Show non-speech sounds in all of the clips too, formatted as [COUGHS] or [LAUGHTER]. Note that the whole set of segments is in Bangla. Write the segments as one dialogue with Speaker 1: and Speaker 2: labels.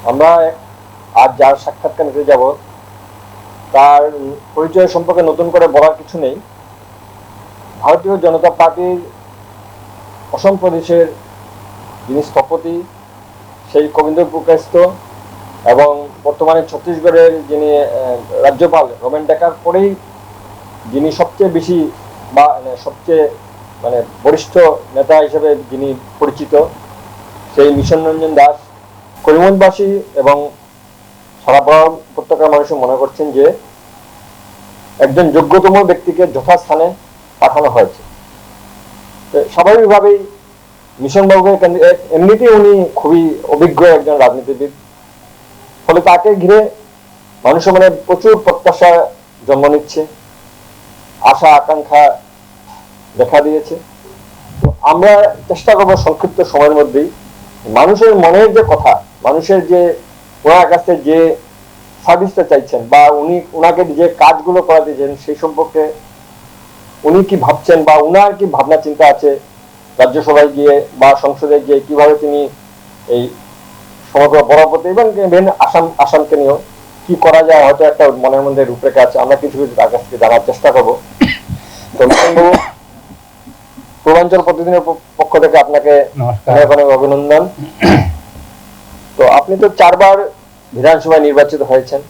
Speaker 1: আমরা আজ যার সাক্ষাৎকার নিতে যাব, তার পরিচয় সম্পর্কে নতুন করে বলার কিছু নেই। ভারতীয় জনতা পার্টির অসম প্রদেশের যিনি স্থপতি, সেই কবীন্দ্র পুরকাস্ত এবং বর্তমানে ছত্তিশগড়ের যিনি রাজ্যপাল রমেন ডেকার পরেই যিনি সবচেয়ে বেশি বা মানে সবচেয়ে মানে বরিষ্ঠ নেতা হিসেবে যিনি পরিচিত, সেই মিশন রঞ্জন দাস করিমগঞ্জবাসী এবং সারা বড় উপত্যকার মানুষ মনে করছেন যে একজন যোগ্যতম ব্যক্তিকে যথাস্থানে পাঠানো হয়েছে। স্বাভাবিকভাবেই মিশন বাবুকে এমনিতেই উনি খুবই অভিজ্ঞ একজন রাজনীতিবিদ। ফলে তাকে ঘিরে মানুষের মনে প্রচুর প্রত্যাশা জন্ম নিচ্ছে, আশা, আকাঙ্ক্ষা দেখা দিয়েছে। আমরা চেষ্টা করব সংক্ষিপ্ত সময়ের মধ্যেই মানুষের মনের যে কথা মানুষের যে ওনার কাছে যে সার্ভিসটা চাইছেন বা উনি ওনাকে যে কাজগুলো করাতে চান সেই সম্পর্কে উনি কি ভাবছেন বা উনার কি ভাবনা চিন্তা আছে রাজ্যসভায় গিয়ে বা সংসদে গিয়ে কীভাবে তিনি এই সমগ্র বরাবর এবং আসাম আসামকে নিয়েও কি করা যায় হয়তো একটা মনের মধ্যে রূপরেখা আছে আমরা কিছু কিছু তার কাছ থেকে জানার চেষ্টা করব। পূর্বাঞ্চল প্রতিদিনের পক্ষ থেকে আপনাকে অনেক অনেক অভিনন্দন। তো আপনি তো চারবার বিধানসভায় নির্বাচিত হয়েছেন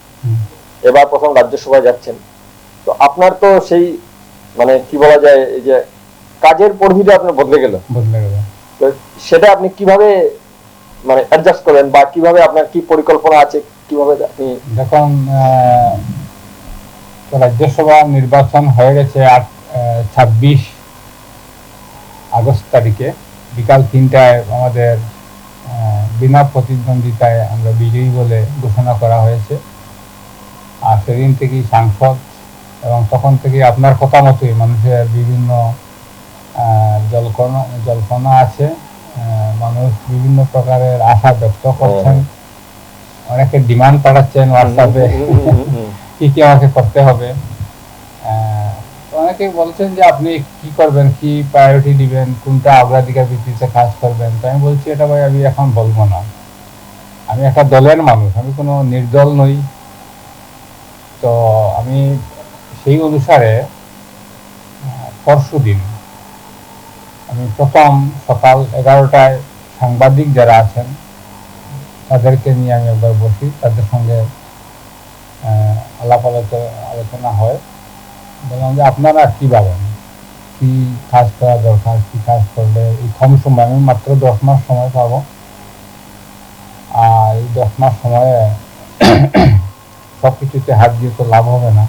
Speaker 1: এবার প্রথম রাজ্যসভায় যাচ্ছেন। তো আপনার তো সেই মানে কি বলা যায় এই যে কাজের পরিধিটা আপনার বদলে গেল।
Speaker 2: বদলে গেল।
Speaker 1: তো সেটা আপনি কীভাবে মানে অ্যাডজাস্ট করেন বা কীভাবে আপনার কি পরিকল্পনা আছে কীভাবে আপনি
Speaker 2: তো রাজ্যসভা নির্বাচন হয়ে গেছে আট ছাব্বিশ আগস্ট তারিখে। বিকাল তিনটায় আমাদের বিনা প্রতিদ্বন্দ্বিতায় আমরা বিজয়ী বলে ঘোষণা করা হয়েছে। আর সেদিন থেকেই সাংসদ এবং তখন থেকে আপনার কথা মতোই মানুষের বিভিন্ন জল্পনা জল্পনা আছে। মানুষ বিভিন্ন প্রকারের আশা ব্যক্ত করছেন। অনেকে ডিমান্ড পাঠাচ্ছেন হোয়াটসঅ্যাপে। কি কি আমাকে করতে হবে? অনেকে বলছেন যে আপনি কি করবেন? কি প্রায়োরিটি দিবেন? কোনটা অগ্রাধিকার ভিত্তিতে কাজ করবেন? তো আমি বলছি, এটা ভাই আমি এখন বলব না। আমি একটা দলের মানুষ, আমি কোনো নির্দল নই। তো আমি সেই অনুসারে পরশু দিন আমি প্রথম সকাল এগারোটায় সাংবাদিক যারা আছেন, তাদেরকে নিয়ে আমি একবার বসি। তাদের সঙ্গে আলাপ আলোচ- আলোচনা হয়। বললাম যে আপনারা কি ভাবেন কি কাজ করা দরকার? কি কাজ করলে? এই কম সময় আমি মাত্র দশ মাস সময় পাবো। আর এই দশ মাস সময়ে [CLEARS THROAT] সব কিছুতে হাত দিয়ে তো লাভ হবে না।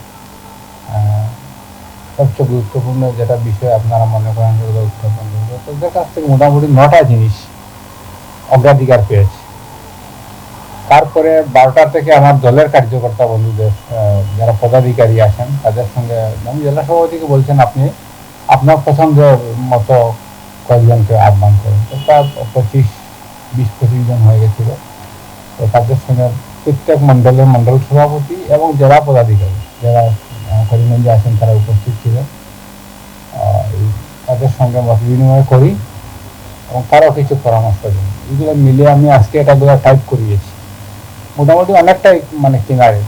Speaker 2: সবচেয়ে গুরুত্বপূর্ণ যেটা বিষয় আপনারা মনে করেন যেগুলো উত্থাপন করবে তাদের কাছ থেকে মোটামুটি নটা জিনিস অগ্রাধিকার পেয়েছে। তারপরে বারোটা থেকে আমার দলের কার্যকর্তা বন্ধুদের যারা পদাধিকারী আছেন, তাদের সঙ্গে আমি জেলা সভাপতিকে বলছেন আপনি, আপনার পছন্দ মতো কয়েকজনকে আহ্বান করেন। তো প্রায় পঁচিশ, বিশ, পঁচিশ জন হয়ে গেছিল। তো তাদের সঙ্গে প্রত্যেক মণ্ডলের মণ্ডল সভাপতি এবং জেলা পদাধিকারী যারা করিমগঞ্জে আছেন, তারা উপস্থিত ছিলেন। তাদের সঙ্গে মত বিনিময় করি এবং তারাও কিছু পরামর্শ দিন। এগুলো মিলে আমি আজকে এটা দুটো টাইপ করিয়েছি। মোটামুটি অনেকটাই মানে কিনারে।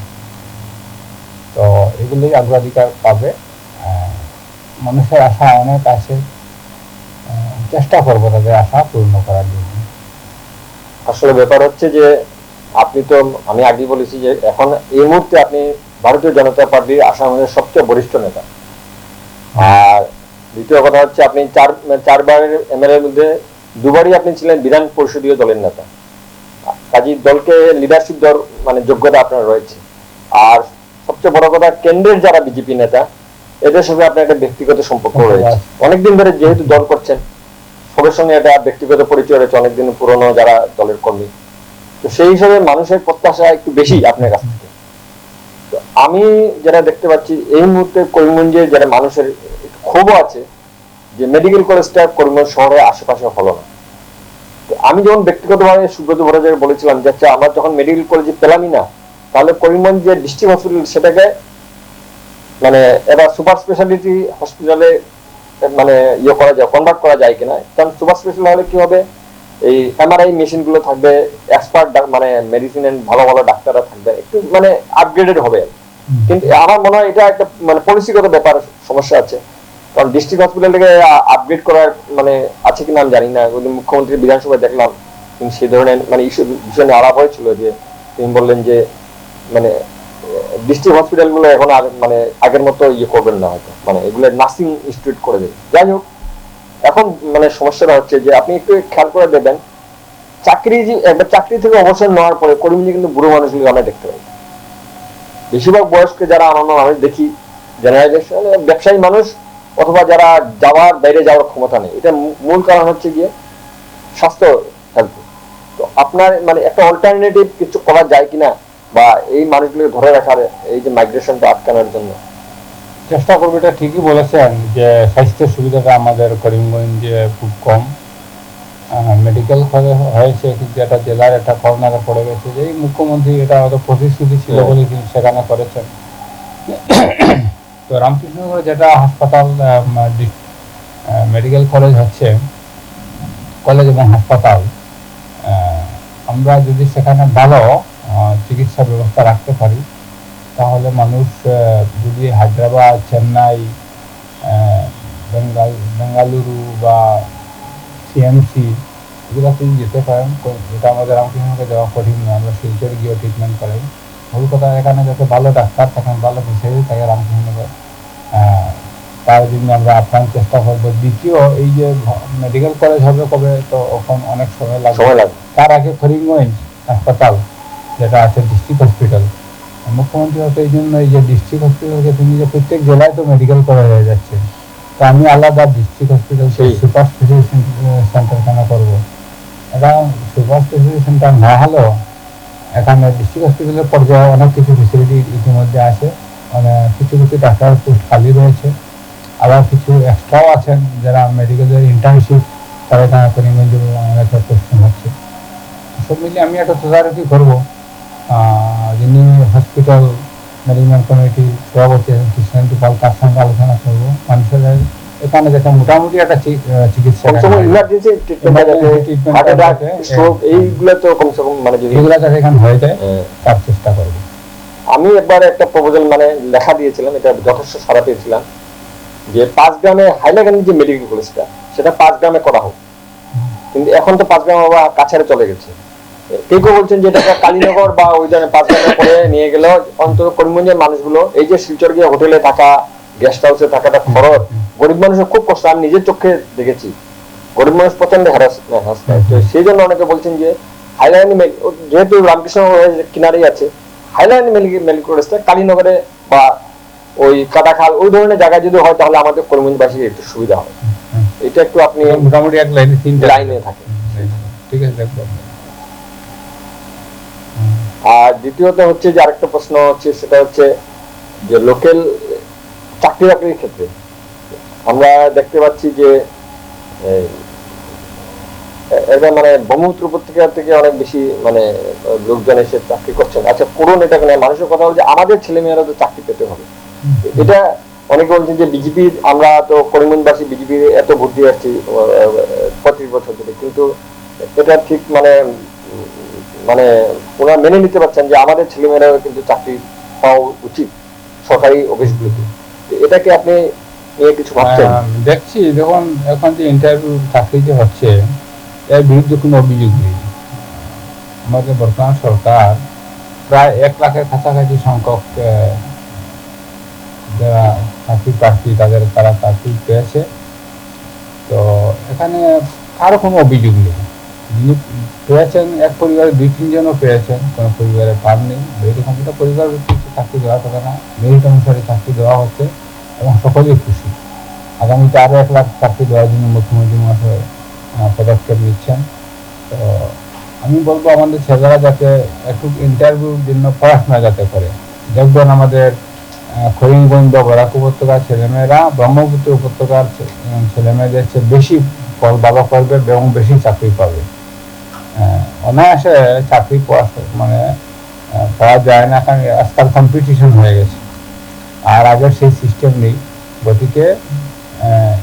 Speaker 2: তো এগুলোই অগ্রাধিকার পাবে। মানুষের আশা অনেক আছে। চেষ্টা করব তাদের আশা পূর্ণ করার জন্য।
Speaker 1: আসলে ব্যাপার হচ্ছে যে, আপনি তো, আমি আগেই বলেছি যে, এখন এই মুহূর্তে আপনি ভারতীয় জনতা পার্টির আসামের সবচেয়ে বরিষ্ঠ নেতা। আর দ্বিতীয় কথা হচ্ছে, আপনি চার, চারবারের এমএলএ মধ্যে দুবারই আপনি ছিলেন বিধান পরিষদীয় দলের নেতা। কাজী দলকে লিডারশিপ দেওয়ার মানে যোগ্যতা আপনার রয়েছে। আর সবচেয়ে বড় কথা কেন্দ্রের যারা বিজেপি নেতা এদের সঙ্গে আপনার একটা ব্যক্তিগত সম্পর্ক রয়েছে। অনেকদিন ধরে যেহেতু দল করছেন সবার সঙ্গে একটা ব্যক্তিগত পরিচয় রয়েছে অনেকদিন পুরনো যারা দলের কর্মী। তো সেই হিসাবে মানুষের প্রত্যাশা একটু বেশি আপনার কাছ থেকে। তো আমি যেটা দেখতে পাচ্ছি এই মুহূর্তে করিমগঞ্জে যারা মানুষের ক্ষোভও আছে যে মেডিকেল কলেজটা করিমগঞ্জ শহরের আশেপাশে হলো না। আমি যখন ব্যক্তিগতভাবে সুব্রত ভট্টাচার্য বলেছিলাম যে আচ্ছা আমরা যখন মেডিকেল কলেজে পেলামই না তাহলে করিমগঞ্জ যে ডিস্ট্রিক্ট হসপিটাল সেটাকে মানে এবার সুপার স্পেশালিটি হসপিটালে মানে ইয়ে করা যায় কনভার্ট করা যায় কিনা? কারণ সুপার স্পেশাল হলে কি হবে? এই এমআরআই মেশিনগুলো থাকবে এক্সপার্ট মানে মেডিসিন ভালো ভালো ডাক্তাররা থাকবে একটু মানে আপগ্রেডেড হবে। কিন্তু আমার মনে হয় এটা একটা মানে পলিসিগত ব্যাপার সমস্যা আছে। কারণ ডিস্ট্রিক্ট হসপিটালটাকে আপগ্রেড করার মানে আছে কিনা আমি জানি না। মুখ্যমন্ত্রী বিধানসভায় দেখলাম, তিনি সেই ধরনের মানে ইস্যু নিয়ে আলাপ হয়েছিল যে, তিনি বললেন যে মানে ডিস্ট্রিক্ট হসপিটালগুলো এখন আর মানে আগের মতো ইয়ে করবেন না হয়তো। মানে এগুলো নার্সিং ইনস্টিটিউট করে দেবে। যাই হোক, এখন মানে সমস্যাটা হচ্ছে যে, আপনি একটু খেয়াল করে দেবেন চাকরি একবার চাকরি থেকে অবসর নেওয়ার পরে কর্মী কিন্তু বুড়ো মানুষগুলো আমরা দেখতে পাই। বেশিরভাগ বয়স্ক যারা আনন্দ আমি দেখি জেনারেশন ব্যবসায়ী মানুষ অথবা যারা যাওয়ার বাইরে যাওয়ার ক্ষমতা নেই। এটা মূল কারণ হচ্ছে গিয়ে স্বাস্থ্য হেলথ তো আপনার মানে একটা অল্টারনেটিভ কিছু করা যায় কিনা বা এই মানুষগুলোকে ধরে রাখার এই যে মাইগ্রেশনটা আটকানোর জন্য?
Speaker 2: চেষ্টা করব এটা ঠিকই বলেছেন যে স্বাস্থ্য সুবিধাটা আমাদের করিমগঞ্জে খুব কম। মেডিকেল হয়েছে কিন্তু এটা জেলার একটা কর্নারে পড়ে গেছে। যে এই মুখ্যমন্ত্রী এটা হয়তো প্রতিশ্রুতি ছিল বলে তিনি সেখানে করেছেন। তো রামকৃষ্ণগড়ে যেটা হাসপাতাল মেডিকেল কলেজ হচ্ছে কলেজ এবং হাসপাতাল আমরা যদি সেখানে ভালো চিকিৎসা ব্যবস্থা রাখতে পারি, তাহলে মানুষ যদি হায়দ্রাবাদ, চেন্নাই বেঙ্গাল, বেঙ্গালুরু বা সিএমসি যদি যেতে পারেন। এটা আমাদের রামকৃষ্ণকে দেওয়া কঠিন, আমরা শিলচর গিয়ে ট্রিটমেন্ট করাই। মূল এখানে যাতে ভালো ডাক্তার থাকেন ভালো ফিসারি থাকে রামকৃষ্ণকে তার জন্য আমরা আপ্রাণ চেষ্টা করব দ্বিতীয় এই যে মেডিকেল কলেজ হবে কবে তো এখন অনেক সময় লাগবে। তার আগে করিমগঞ্জ হাসপাতাল যেটা আছে ডিস্ট্রিক্ট হসপিটাল মুখ্যমন্ত্রী হয়তো এই জন্য এই যে ডিস্ট্রিক্ট হসপিটালকে তিনি যে প্রত্যেক জেলায় তো মেডিকেল করা হয়ে যাচ্ছে। তো আমি আলাদা ডিস্ট্রিক্ট হসপিটাল
Speaker 1: সেই।
Speaker 2: সুপার স্পেশালিটি সেন্টার কেন করব? এটা সুপার স্পেশালিটি সেন্টার না হলেও এখানে ডিস্ট্রিক্ট হসপিটালের পর্যায়ে অনেক কিছু ফেসিলিটি ইতিমধ্যে আছে। মানে কিছু কিছু ডাক্তার পোস্ট খালি রয়েছে। আবার কিছু এক্সট্রাও আছেন যারা মেডিকেলের ইন্টার্নশিপ তারা এখানে করিমগঞ্জে অনেকটা পোস্টিং হচ্ছে। সব মিলিয়ে আমি একটা তদারকি করব। যিনি হসপিটাল ম্যানেজমেন্ট কমিটি সভাপতি আছেন কৃষ্ণেন্দু পাল তার সঙ্গে আলোচনা করব। মানুষের এখানে যাতে মোটামুটি একটা চিকিৎসা হয়।
Speaker 1: এইগুলো তো কম মানে যদি
Speaker 2: এগুলা যাতে এখানে হয়ে যায়
Speaker 1: হ্যাঁ।
Speaker 2: তার চেষ্টা করব।
Speaker 1: আমি একবার একটা প্রপোজাল মানে লেখা দিয়েছিলাম এটা যথেষ্ট সারা পেয়েছিলাম যে পাঁচ গ্রামে হাইলাকান্দি যে মেডিকেল কলেজটা সেটা পাঁচ গ্রামে করা হোক। কিন্তু এখন তো পাঁচ গ্রাম আবার কাছাড়ে চলে গেছে। কেউ কেউ বলছেন যে এটা কালীনগর বা ওই ধরনের পাঁচ গ্রামে করে নিয়ে গেলেও অন্তত করিমগঞ্জের মানুষগুলো এই যে শিলচর গিয়ে হোটেলে থাকা গেস্ট হাউসে থাকাটা খরচ গরিব মানুষের খুব কষ্ট আমি নিজের চোখে দেখেছি। গরিব মানুষ প্রচণ্ড হ্যারাস সেই জন্য অনেকে বলছেন যে হাইলাইন যেহেতু রামকৃষ্ণ কিনারেই আছে হাইলাইন মেডিকেল কলেজটা কালীনগরে বা ওই কাটাখাল ওই ধরনের জায়গায় যদি হয় তাহলে আমাদের করিমগঞ্জবাসীর একটু সুবিধা হয় এটা একটু আপনি
Speaker 2: মোটামুটি এক লাইনে তিনটে
Speaker 1: লাইনে থাকে।
Speaker 2: ঠিক আছে
Speaker 1: আর দ্বিতীয়ত হচ্ছে যে আরেকটা প্রশ্ন হচ্ছে সেটা হচ্ছে যে লোকাল চাকরি বাকরির ক্ষেত্রে আমরা দেখতে পাচ্ছি যে এটা মানে ব্রহ্মপুত্র উপত্যকা থেকে অনেক বেশি মানে লোকজন এসে চাকরি করছেন। আচ্ছা করুন এটা কেন? মানুষের কথা হচ্ছে আমাদের ছেলেমেয়েরা তো চাকরি পেতে হবে। এটা অনেকে বলছেন যে বিজেপি আমরা তো করিমগঞ্জবাসী বিজেপি এত ভোট দিয়ে আসছি পঁচিশ বছর ধরে। কিন্তু এটা ঠিক মানে মানে ওনারা মেনে নিতে পারছেন যে আমাদের ছেলেমেয়েরাও কিন্তু চাকরি পাওয়া উচিত সরকারি অফিসগুলোতে। এটাকে আপনি নিয়ে কিছু ভাবছেন?
Speaker 2: দেখছি, দেখুন, এখন যে ইন্টারভিউ চাকরি যে হচ্ছে এর বিরুদ্ধে কোনো অভিযোগ নেই। আমাদের বর্তমান সরকার প্রায় এক লাখের কাছাকাছি সংখ্যক যারা চাকরি প্রার্থী, তাদের, তারা চাকরি পেয়েছে। তো এখানে কারও কোনো অভিযোগ নেই। যিনি পেয়েছেন, এক পরিবারে দুই তিনজনও পেয়েছেন। কোনো পরিবারে পাননি এরকম একটা পরিবার চাকরি দেওয়া হবে না। মেরিট অনুসারে চাকরি দেওয়া হচ্ছে এবং সকলেই খুশি। আগামীতে আরও এক লাখ চাকরি দেওয়ার জন্য মুখ্যমন্ত্রী মহাশয় পদক্ষেপ নিচ্ছেন। তো আমি বলব আমাদের ছেলেরা যাতে একটু ইন্টারভিউর জন্য পড়াশোনা যাতে করে। দেখবেন আমাদের করিমগঞ্জ বা বরাক উপত্যকার ছেলেমেয়েরা, ব্রহ্মপুত্র উপত্যকার ছেলেমেয়েদের চেয়ে বেশি ফল ভালো করবে এবং বেশি চাকরি পাবে। অনায়াসে চাকরি পাওয়া মানে পাওয়া যায় না কারণ আজকাল কম্পিটিশন হয়ে গেছে। আর আগের সেই সিস্টেম নেই। গতিকে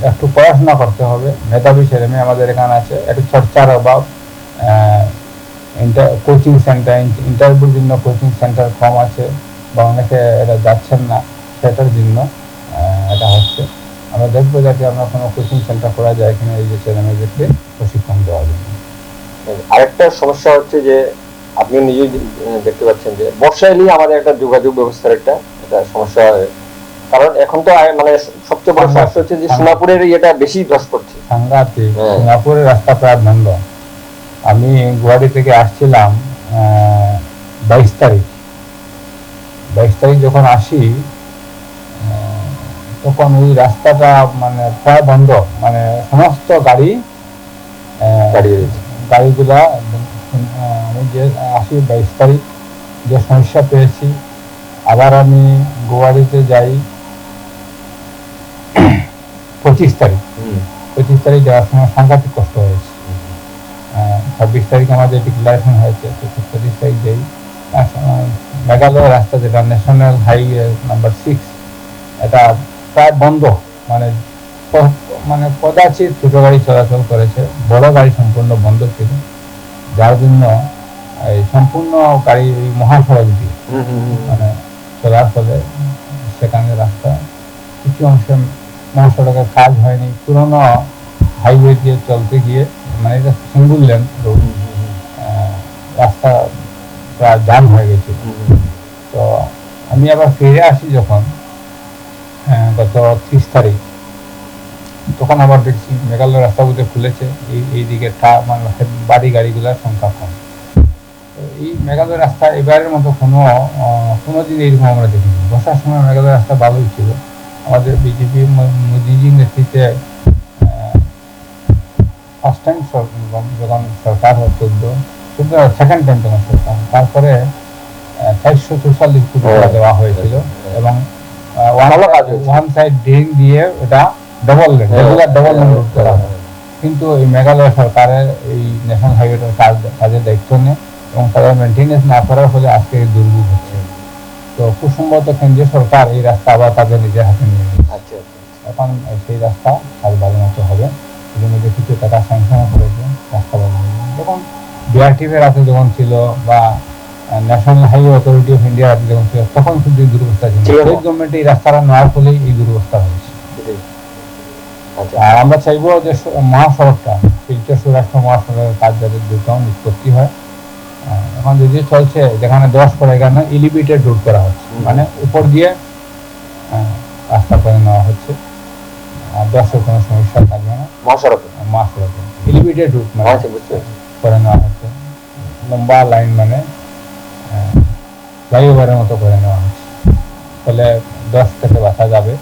Speaker 2: একটু পড়াশোনা করতে হবে। মেধাবী ছেলে মেয়ে আমাদের এখানে আছে। একটু চর্চার অভাব। কোচিং সেন্টার ইন্টারভিউর জন্য কোচিং সেন্টার কম আছে বা অনেকে এটা যাচ্ছেন না সেটার জন্য এটা হচ্ছে। আমরা দেখব যাতে আমরা কোনো কোচিং সেন্টার করা যায় কিনা এই যে ছেলেমেয়েদেরকে প্রশিক্ষণ দেওয়া জন্য।
Speaker 1: আরেকটা সমস্যা হচ্ছে যে আপনি নিজেই দেখতে পাচ্ছেন যে বর্ষা এলেই আমাদের একটা যোগাযোগ ব্যবস্থার একটা একটা সমস্যা হয়। কারণ এখন তো মানে সবচেয়ে বড় সমস্যা হচ্ছে যে সোনাপুরের ইয়েটা বেশি ধস পড়ছে
Speaker 2: সাংঘাতিক।
Speaker 1: হ্যাঁ।
Speaker 2: সিঙ্গাপুরের রাস্তা প্রায় বন্ধ। আমি গুয়াহাটি থেকে আসছিলাম বাইশ তারিখ। বাইশ তারিখ যখন আসি তখন ওই রাস্তাটা মানে প্রায় বন্ধ। মানে সমস্ত গাড়ি গাড়িগুলা আমি যে আসি বাইশ তারিখ যে সমস্যা পেয়েছি। আবার আমি গুয়াহাটিতে যাই। পঁচিশ তারিখ। পঁচিশ তারিখ যাওয়ার সময় সাংঘাতিক কষ্ট হয়েছে। ছাব্বিশ তারিখ আমাদের ডিক্লারেশন হয়েছে পঁচিশ পঁচিশ তারিখ যাই মেঘালয় রাস্তা যেটা ন্যাশনাল হাইওয়ে নাম্বার সিক্স এটা প্রায় বন্ধ। মানে মানে কদাচিৎ ছোট গাড়ি চলাচল করেছে বড় গাড়ি সম্পূর্ণ বন্ধ ছিল। যার জন্য এই সম্পূর্ণ গাড়ি ওই মহাসড়ক দিয়ে
Speaker 1: হুম, হুম, হুম।
Speaker 2: মানে চলার ফলে সেখানে রাস্তা কিছু অংশে মহাসড়কের কাজ হয়নি। পুরোনো হাইওয়ে দিয়ে চলতে গিয়ে মানে এটা সিঙ্গুল লেন রাস্তা প্রায় জাম হয়ে
Speaker 1: হুম।
Speaker 2: তো আমি আবার ফিরে আসি যখন গত ত্রিশ তারিখ। তখন আবার দেখছি মেঘালয় রাস্তা বুঝে খুলেছে, এই এই দিকে ট্রাক মানে বাড়ি গাড়িগুলোর সংখ্যা কম। তো এই মেঘালয় রাস্তা এবারের মতো কোনো কোনো দিন এইরকম আমরা দেখিনি। বসার সময় মেঘালয় রাস্তা ভালোই ছিল। আমাদের বিজেপি মোদিজির নেতৃত্বে ফার্স্ট টাইম যখন সরকার চোদ্দ সেকেন্ড টাইম যখন সরকার তারপরে চারশো চৌচল্লিশ কোটি টাকা। দেওয়া হয়েছিল এবং। ওয়ান সাইড ড্রেন দিয়ে ওটা double lane. Regular double lane road করা হয় কিন্তু এই মেঘালয় সরকারের এই ন্যাশনাল হাইওয়েটার কাজ কাজের দায়িত্ব নেই এবং তাদের মেনটেনেন্স না করার ফলে আজকে দুর্ভোগ হচ্ছে তো খুব সম্ভবত কেন্দ্রীয় সরকার এই রাস্তা আবার তাদের নিজের হাতে নিয়ে। এখন সেই রাস্তা কাজ ভালো মতো হবে। মধ্যে কিছু টাকা স্যাংশন করেছে রাস্তা হবে। যখন বিআরটিএফের হাতে যখন ছিল বা ন্যাশনাল হাইওয়ে অথরিটি অফ ইন্ডিয়ার হাতে যখন ছিল তখন কিন্তু এই দুরবস্থা ছিল। স্টেট গভর্নমেন্ট এই রাস্তাটা নেওয়ার ফলেই এই দুরবস্থা হয়েছে।
Speaker 1: আচ্ছা।
Speaker 2: আর আমরা চাইব যে মহাসড়কটা শিলচর সৌরাষ্ট্র মহাসড়কের কাজ যাতে দ্রুত নিষ্পত্তি হয়। এখন যদিও চলছে যেখানে দশ করে এখানে এলিভেটেড রোড করা হচ্ছে। মানে উপর দিয়ে রাস্তা করে নেওয়া হচ্ছে। আর দশের কোনো সমস্যা থাকবে না।
Speaker 1: মহাসড়কে?
Speaker 2: মহাসড়কে। এলিভেটেড রুট মানে
Speaker 1: আচ্ছা
Speaker 2: করে নেওয়া হচ্ছে। লম্বা লাইন মানে ফ্লাইওভারের মতো করে নেওয়া হচ্ছে। ফলে দশ থেকে বাঁচা যাবে।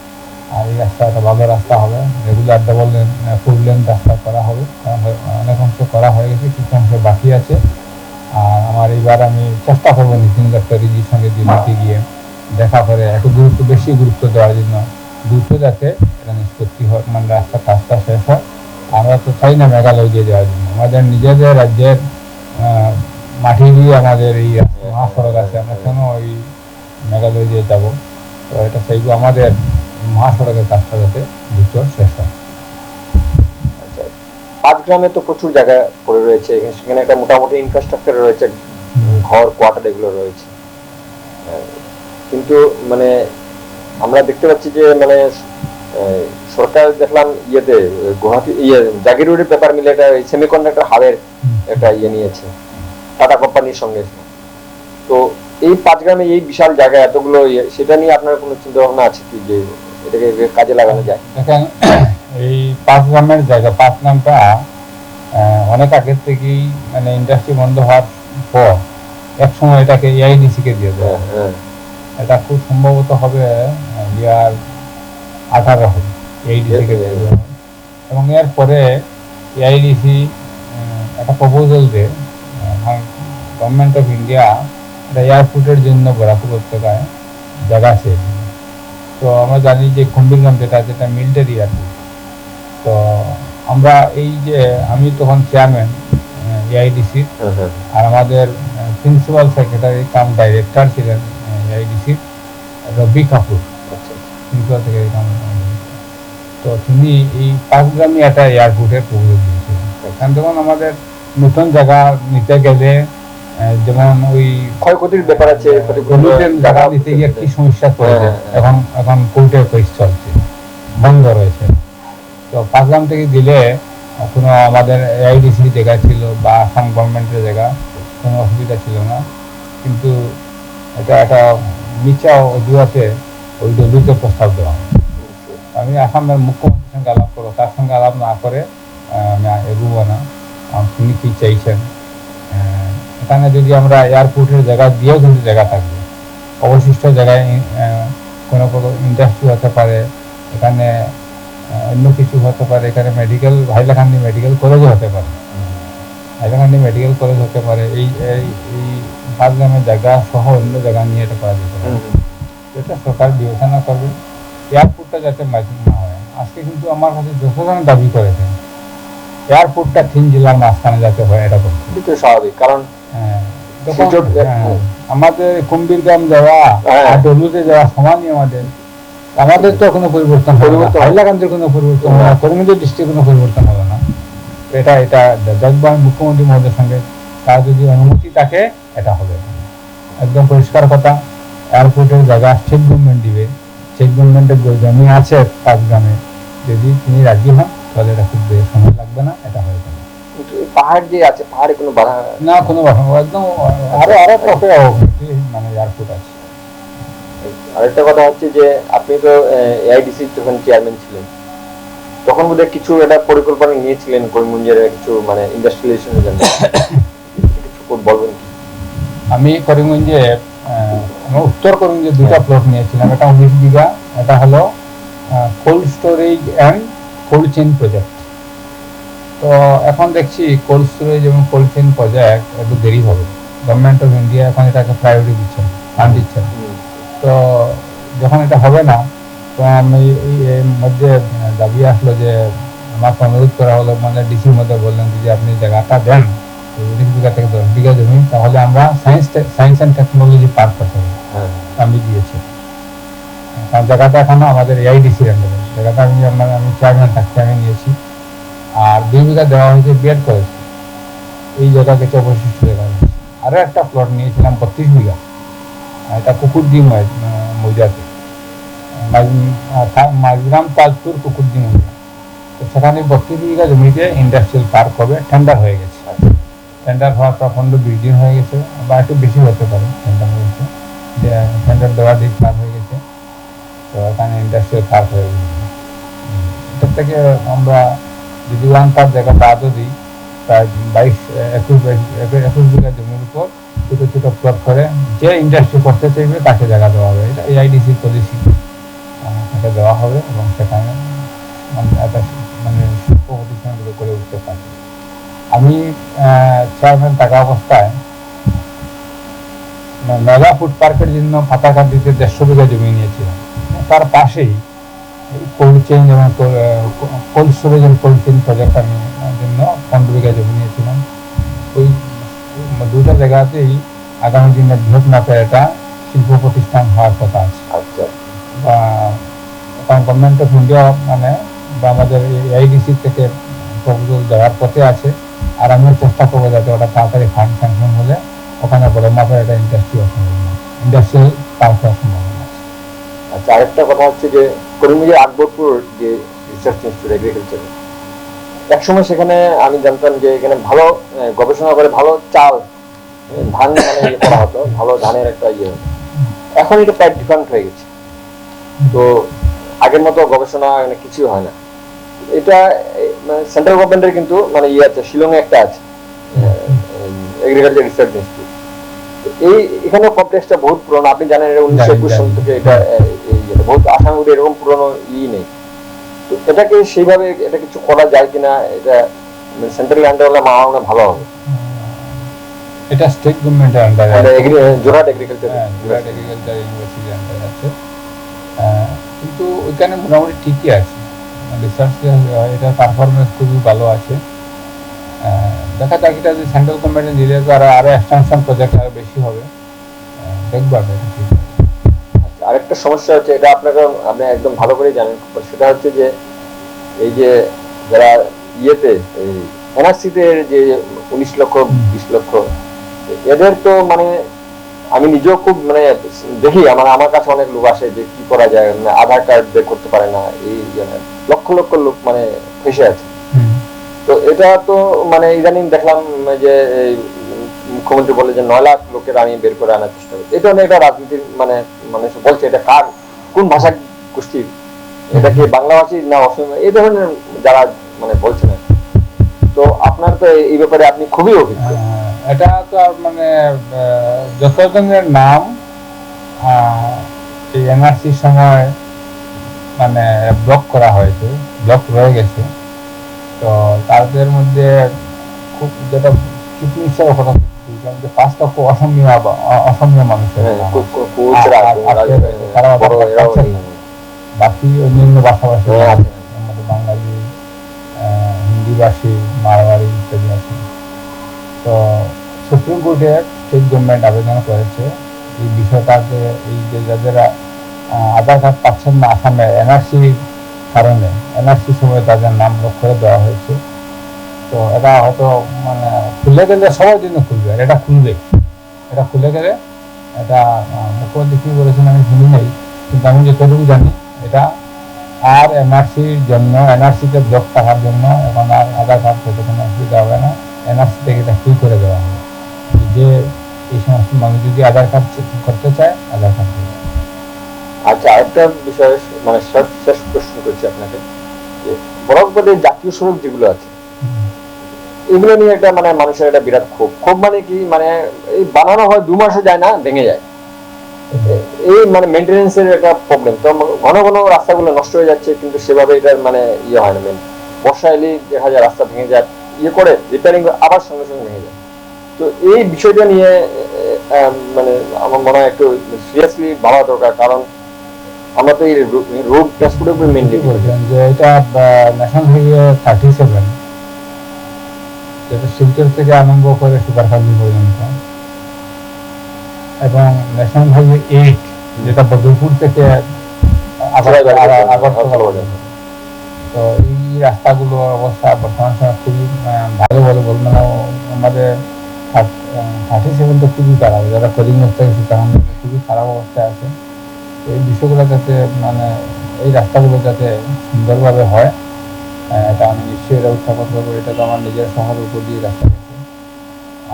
Speaker 2: আর এই রাস্তাটা ভালো রাস্তা হবে। Regular double lane full lane রাস্তা করা হবে। অনেক অংশ করা হয়ে গেছে কিছু অংশ বাকি আছে। আর আমার এইবার আমি চেষ্টা করব নীতিন গডকরিজির সঙ্গে দিল্লিতে গিয়ে দেখা করে একটু গুরুত্ব বেশি গুরুত্ব দেওয়ার জন্য। দ্রুত যাতে এটা নিষ্পত্তি হয় মানে রাস্তা কাজটা শেষ হয়। আমরা তো চাই না মেঘালয় দিয়ে যাওয়ার জন্য। আমাদের নিজেদের রাজ্যের মাটি দিয়ে আমাদের এই মহাসড়ক আছে, আমরা কেন ওই মেঘালয় দিয়ে যাব? তো এটা চাইব আমাদের মহাসড়কের কাজটা যাতে দ্রুত শেষ হয়।
Speaker 1: আচ্ছা। পাঁচ গ্রামে তো প্রচুর জায়গা পড়ে রয়েছে, সেখানে একটা মোটামুটি ইনফ্রাস্ট্রাকচার রয়েছে, ঘর কোয়ার্টার এগুলো রয়েছে। কিন্তু মানে আমরা দেখতে পাচ্ছি যে মানে সরকার দেখলাম ইয়েতে গুয়াহাটি ইয়ে জাগিরুডি পেপার মিলে একটা সেমিকন্ডাক্টর হাবের একটা ইয়ে নিয়েছে টাটা কোম্পানির সঙ্গে। তো এই পাঁচ গ্রামে এই বিশাল জায়গা এতগুলো ইয়ে সেটা নিয়ে আপনার কোনো চিন্তা ভাবনা আছে কি যে এটাকে কাজে লাগানো যায়?
Speaker 2: দেখেন এই পাঁচ গ্রামের জায়গা পাঁচ গ্রামটা অনেক আগের থেকেই মানে ইন্ডাস্ট্রি বন্ধ হওয়ার পর এক সময় এটাকে এআইডিসি কে দিয়ে দেওয়া
Speaker 1: হ্যাঁ।
Speaker 2: এটা খুব সম্ভবত হবে ইয়ার আঠারো হবে এআইডিসি কে দিয়ে দেওয়া হবে। এবং এরপরে এআইডিসি একটা প্রপোজাল দেয় গভর্নমেন্ট অফ ইন্ডিয়া এটা এয়ারপোর্টের জন্য বরাকুর উপত্যকায় জায়গা চেয়েছে তো আমরা জানি যে কুম্বিরগ্রাম যেটা যেটা মিলিটারি এয়ারপোর্ট তো আমরা এই যে আমি তখন চেয়ারম্যান এআইডিসি
Speaker 1: হ্যাঁ হ্যাঁ।
Speaker 2: আর আমাদের প্রিন্সিপাল সেক্রেটারি কাম ডাইরেক্টর ছিলেন। এআইডিসি রবি কাপুর সেক্রেটারি কাম তো তিনি এই পাঁচগ্রামে একটা এয়ারপোর্টের প্রপোজাল দিয়েছিলেন কারণ তখন আমাদের নতুন জায়গা নিতে গেলে যেমন ওই
Speaker 1: ক্ষয়ক্ষতির ব্যাপার আছে
Speaker 2: নতুন জায়গা নিতে গিয়ে কি সমস্যা
Speaker 1: হ্যাঁ, হ্যাঁ।
Speaker 2: এখন এখন কোর্টের কেস চলছে বন্ধ রয়েছে। তো পাঁচগ্রাম থেকে দিলে কোনো আমাদের এআইডিসি জায়গা ছিল বা আসাম গভর্নমেন্টের জায়গা কোনো অসুবিধা ছিল না। কিন্তু এটা একটা মিচা অজুহাতে ওই দলিতে প্রস্তাব দেওয়া। আমি আসামের মুখ্যমন্ত্রীর সঙ্গে আলাপ করব, তার সঙ্গে আলাপ না করে আমি এগুবো না। তিনি কি চাইছেন? এখানে যদি আমরা এয়ারপোর্টের জায়গা দিয়েও কিন্তু জায়গা থাকবে অবশিষ্ট জায়গায় কোনো কোনো ইন্ডাস্ট্রি হতে পারে, এখানে অন্য কিছু হতে পারে, এখানে মেডিকেল হাইলাকান্দি মেডিকেল কলেজও হতে পারে। হাইলাকান্দি মেডিকেল কলেজ হতে পারে এই এই পাঁচগ্রামের জায়গা সহ অন্য জায়গা নিয়ে এটা করা যেতে পারে। এটা সরকার বিবেচনা করবে। এয়ারপোর্টটা যাতে মাঝ- না হয়। আজকে কিন্তু আমার কাছে যতজন দাবি করেছেন। এয়ারপোর্টটা তিন জেলার মাঝখানে যাতে হয় এটা করতে।
Speaker 1: স্বাভাবিক কারণ
Speaker 2: হ্যাঁ। হ্যাঁ, আমাদের কুম্বিরগ্রাম যাওয়া
Speaker 1: হ্যাঁ।
Speaker 2: আর ডলুতে যাওয়া সমানই আমাদের আমাদের তো কোনো পরিবর্তন
Speaker 1: পরিবর্তন।
Speaker 2: হাইলাকান্দির কোনো পরিবর্তন হবে না। করিমগঞ্জ ডিস্ট্রিক্ট কোনো পরিবর্তন হবে না। এটা এটা দেখব আমি মুখ্যমন্ত্রী মহোদয়ের সঙ্গে তার যদি অনুমতি থাকে এটা হবে। একদম পরিষ্কার কথা এয়ারপোর্টের জায়গা স্টেট গভর্নমেন্ট দিবে। স্টেট গভর্নমেন্টের জমি আছে পাঁচ গ্রামে যদি তিনি রাজি হন তাহলে এটা খুব সময় লাগবে না এটা হয়ে যাবে।
Speaker 1: পাহাড় যে আছে পাহাড়ে কোনো বাধা?
Speaker 2: না কোনো ব্যাপার একদম আরও মানে এয়ারপোর্ট আছে।
Speaker 1: আরেকটা কথা হচ্ছে যে আপনি তো এআইডিসি যখন চেয়ারম্যান ছিলেন তখন বোধহয় কিছু একটা পরিকল্পনা নিয়েছিলেন করিমগঞ্জের কিছু মানে ইন্ডাস্ট্রিয়ালাইজেশনের জন্য। [COUGHS] বলবেন
Speaker 2: আমি করিমগঞ্জে উত্তর করিমগঞ্জে দুটা প্লট নিয়েছিলাম। এটা উনিশ বিঘা এটা হলো cold storage and cold chain project তো এখন দেখছি কোল্ড স্টোরেজ এবং কোল্ড চেইন প্রজেক্ট একটু দেরি হবে। গভর্নমেন্ট অফ ইন্ডিয়া এখন এটাকে প্রায়োরিটি দিচ্ছে ফান্ড দিচ্ছে তো যখন এটা হবে না তো আমি এর মধ্যে দাবি আসলো যে আমাকে অনুরোধ করা হলো মানে ডিসির মধ্যে বললেন যে আপনি জায়গাটা দেন বিঘা থেকে দশ বিঘা জমি তাহলে আমরা science science and technology park করতে হবে
Speaker 1: হ্যাঁ।
Speaker 2: আমি দিয়েছি। কারণ জায়গাটা এখনও আমাদের এআইডিসি আন্ডারে। জায়গাটা আমি আমার আমি চেয়ারম্যান থাকতে আমি নিয়েছি। আর দুই বিঘা দেওয়া হয়েছে বিএড কলেজ এই জায়গা কিছু অবশিষ্ট জায়গা আরও একটা প্লট নিয়েছিলাম বত্রিশ বিঘা। এটা মৌজাতে। মাঝ- আহ, থা- মাঝগ্রাম তাজপুর কুকুরদি মৌজা তো সেখানে বত্রিশ বিঘা জমিতে ইন্ডাস্ট্রিয়াল পার্ক হবে ঠান্ডা হয়ে গেছে। টেন্ডার হওয়ার পর পনেরো বিশ দিন হয়ে গেছে, বা একটু বেশি হতে পারে টেন্ডার গেছে। টেন্ডার দেওয়ার দিক পার হয়ে গেছে, তো এখানে ইন্ডাস্ট্রিয়াল পার্ক হয়ে গেছে। এটার থেকে আমরা যদি ওয়ান পার জায়গা বাদও দিই প্রায় বাইশ, একুশ বাইশ একুশ বিঘা জমির উপর ছোটো ছোটো প্লট করে যে ইন্ডাস্ট্রি করতে চাইবে তাকে জায়গা দেওয়া হবে এটা এআইডিসি পলিসি তাকে দেওয়া হবে এবং সেখানে মানে একটা মানে শিল্প প্রতিষ্ঠানগুলো করে উঠতে পারবে আমি চেয়ারম্যান থাকা অবস্থায় মেলা ফুড পার্কের জন্য পাতাকান্দিতে দেড়শো বিঘা জমি নিয়েছিলাম তার পাশেই কোল্ড চেইন যেমন কোল্ড স্টোরেজ এবং কোল্ড চেইন প্রজেক্ট আমি জন্য পনেরো বিঘা জমি নিয়েছিলাম। ওই দুটা জায়গাতেই আগামী দিনে বৃহৎ মাপের একটা শিল্প প্রতিষ্ঠান হওয়ার কথা আছে।
Speaker 1: আচ্ছা।
Speaker 2: বা গভর্নমেন্ট অফ ইন্ডিয়া মানে বা আমাদের এআইডিসি থেকে প্রপোজাল দেওয়ার পথে আছে। আর আমিও চেষ্টা করব যাতে ওটা তাড়াতাড়ি ফান্ড স্যাংশন হলে ওখানে বড় মাপের একটা ইন্ডাস্ট্রি ইন্ডাস্ট্রিয়াল পার্ক
Speaker 1: আচ্ছা আরেকটা কথা হচ্ছে যে করিমগঞ্জের আকবরপুর যে রিসার্চ ইনস্টিটিউট এগ্রিকালচার একসময় সেখানে আমি জানতাম যে এখানে ভালো গবেষণা করে ভালো চাল ধান মানে ইয়ে করা হতো, ভালো ধানের একটা ইয়ে হতো। এখন এটা প্রায় ডিফারেন্ট হয়ে গেছে। তো আগের মতো গবেষণা মানে কিছুই হয় না। এটা সেন্ট্রাল গভর্নমেন্টের কিন্তু মানে ইয়ে আছে শিলংয়ে একটা আছে এগ্রিকালচার রিসার্চ ইনস্টিটিউট এই এখানে কমপ্লেক্সটা বহুত পুরনো আপনি জানেন এটা উনিশশো একুশ সাল থেকে এটা এই বহুত আসামের এরকম পুরনো ই নেই। তো এটাকে সেইভাবে এটা কিছু করা যায় কিনা এটা সেন্ট্রাল আন্ডার হলে আমার মনে ভালো হবে।
Speaker 2: এটা স্টেট গভর্নমেন্টের আন্ডারে
Speaker 1: মানে জোরহাট এগ্রিকালচার
Speaker 2: জুরাট এগ্রিকালচার ইউনিভার্সিটির আন্ডারে আছে। কিন্তু ওইখানে মোটামুটি ঠিকই আছে। এটা পারফরমেন্স খুবই ভালো আছে। দেখা যাক এটা যে সেন্ট্রাল গভর্নমেন্টে দিলে তো আরও আরও এক্সটেনশন প্রজেক্ট আরও বেশি হবে। দেখব।
Speaker 1: আচ্ছা, আরেকটা সমস্যা হচ্ছে এটা আপনাকে আপনি একদম ভালো করে জানেন সেটা হচ্ছে যে এই যে যারা ইয়েতে এনআরসিতে যে উনিশ লক্ষ বিশ লক্ষ এদের তো মানে আমি নিজেও খুব মানে দেখি আমার আমার কাছে অনেক লোক আসে যে কি করা যায় মানে আধার কার্ড বের করতে পারে না এই লক্ষ লক্ষ লোক মানে ফেসে আছে। তো এটা তো মানে ইদানিং দেখলাম যে মুখ্যমন্ত্রী বলে যে নয় লাখ লোকের আমি বের করে আনার চেষ্টা করি এটা এটা রাজনীতির মানে মানুষ বলছে এটা কার কোন ভাষা গোষ্ঠীর এটা কি বাংলাভাষী না অসম এই ধরনের যারা মানে বলছেন আর কি। তো আপনার তো এই ব্যাপারে আপনি খুবই অভিজ্ঞ।
Speaker 2: হ্যাঁ, এটা তো মানে যতজনের নাম আহ, এই এনআরসির সময় মানে ব্লক করা হয়েছে ব্লক রয়ে গেছে তো তাদের মধ্যে খুব যেটা কথা যে অসমীয়া অসমীয়া মানুষের
Speaker 1: হ্যাঁ,
Speaker 2: নাম।
Speaker 1: কু- কু- কুচরা আছে,
Speaker 2: আর- আর-
Speaker 1: রাজ-
Speaker 2: তারা
Speaker 1: বড়
Speaker 2: আবার
Speaker 1: এরাও
Speaker 2: পাচ্ছেন না। বাকি অন্যান্য ভাষাভাষী
Speaker 1: হ্যাঁ।
Speaker 2: আমাদের বাঙালি হিন্দিভাষী মারোয়ারি ইত্যাদি আছে তো সুপ্রিম কোর্টে স্টেট গভর্নমেন্ট আবেদন করেছে এই বিষয়টাকে এই যে যাদের আধার কার্ড পাচ্ছেন না আসামে এনআরসি কারণে এনআরসি সময় তাদের নাম লোক করে দেওয়া হয়েছে। তো এটা হয়তো মানে খুলে গেলে সবার জন্য খুলবে, আর এটা খুলবে। এটা খুলে গেলে এটা মুখ্যমন্ত্রী কী বলেছেন আমি শুনি কিন্তু আমি যতটুকু জানি, এটা আর এনআরসির জন্য এনআরসিতে ব্লক থাকার জন্য এখন আর আধার কার্ড থেকে কোনো অসুবিধা হবে না। এনআরসি থেকে এটা ফ্রি করে দেওয়া হবে। যে এই সমস্ত মানুষ যদি আধার কার্ড করতে চায়, আধার কার্ড।
Speaker 1: আচ্ছা আরেকটা বিষয় মানে শেষ প্রশ্ন করছি আপনাকে, যে বরফবাদের জাতীয় সড়ক যেগুলো আছে, এগুলো নিয়ে একটা মানে মানুষের একটা বিরাট ক্ষোভ। ক্ষোভ মানে কি? মানে এই বানানো হয় দু মাসও যায় না, ভেঙে যায়। এই মানে মেনটেনেন্সের একটা প্রবলেম তো ঘন ঘন রাস্তাগুলো নষ্ট হয়ে যাচ্ছে, কিন্তু সেভাবে এটার মানে ইয়ে হয় না। মেন বর্ষা এলেই দেখা যায় রাস্তা ভেঙে যায় ইয়ে করে রিপেয়ারিং আবার সঙ্গে সঙ্গে ভেঙে যায়। তো এই বিষয়টা নিয়ে মানে আমার মনে হয় একটু সিরিয়াসলি ভাবা দরকার। কারণ আমরা তো এই রোড ট্রান্সপোর্টের উপর মেনলি
Speaker 2: যে এটা ন্যাশনাল হাইওয়ে থার্টি সেভেন যেটা শিলচর থেকে আরম্ভ করে পর্যন্ত। এবং ন্যাশনাল হাইওয়ে এইট যেটা বদরপুর থেকে আগরতলা আগরতলা পর্যন্ত তো এই রাস্তাগুলোর অবস্থা বর্তমান সময় খুবই ভালো বলে আমাদের থার্টি সেভেন তো খুবই খারাপ। যারা করিমগঞ্জ থেকে সীতারাম খুবই খারাপ অবস্থায় আছে। বিষয়গুলো যাতে মানে এই রাস্তাগুলো যাতে সুন্দরভাবে হয় এটা আমি নিশ্চয়ই এটা উত্থাপন করব এটা তো আমার নিজের শহরের উপর দিয়ে রাস্তা গেছে।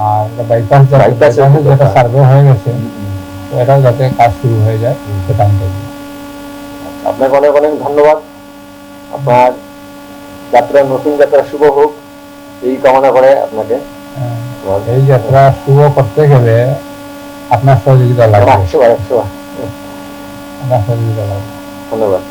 Speaker 2: আর এটা বাইপাস যেটা সার্ভে হয়ে গেছে তো এটাও যাতে কাজ শুরু হয়ে যায় সেটা আমি দেখব।
Speaker 1: আপনাকে অনেক অনেক ধন্যবাদ। আপনার যাত্রা নতুন যাত্রা শুভ হোক এই কামনা করে আপনাকে।
Speaker 2: আহ, এই যাত্রা শুভ করতে গেলে আপনার সহযোগিতা লাগবে।
Speaker 1: একশো বার একশো বার
Speaker 2: আপনার সহযোগিতা লাগবে
Speaker 1: ধন্যবাদ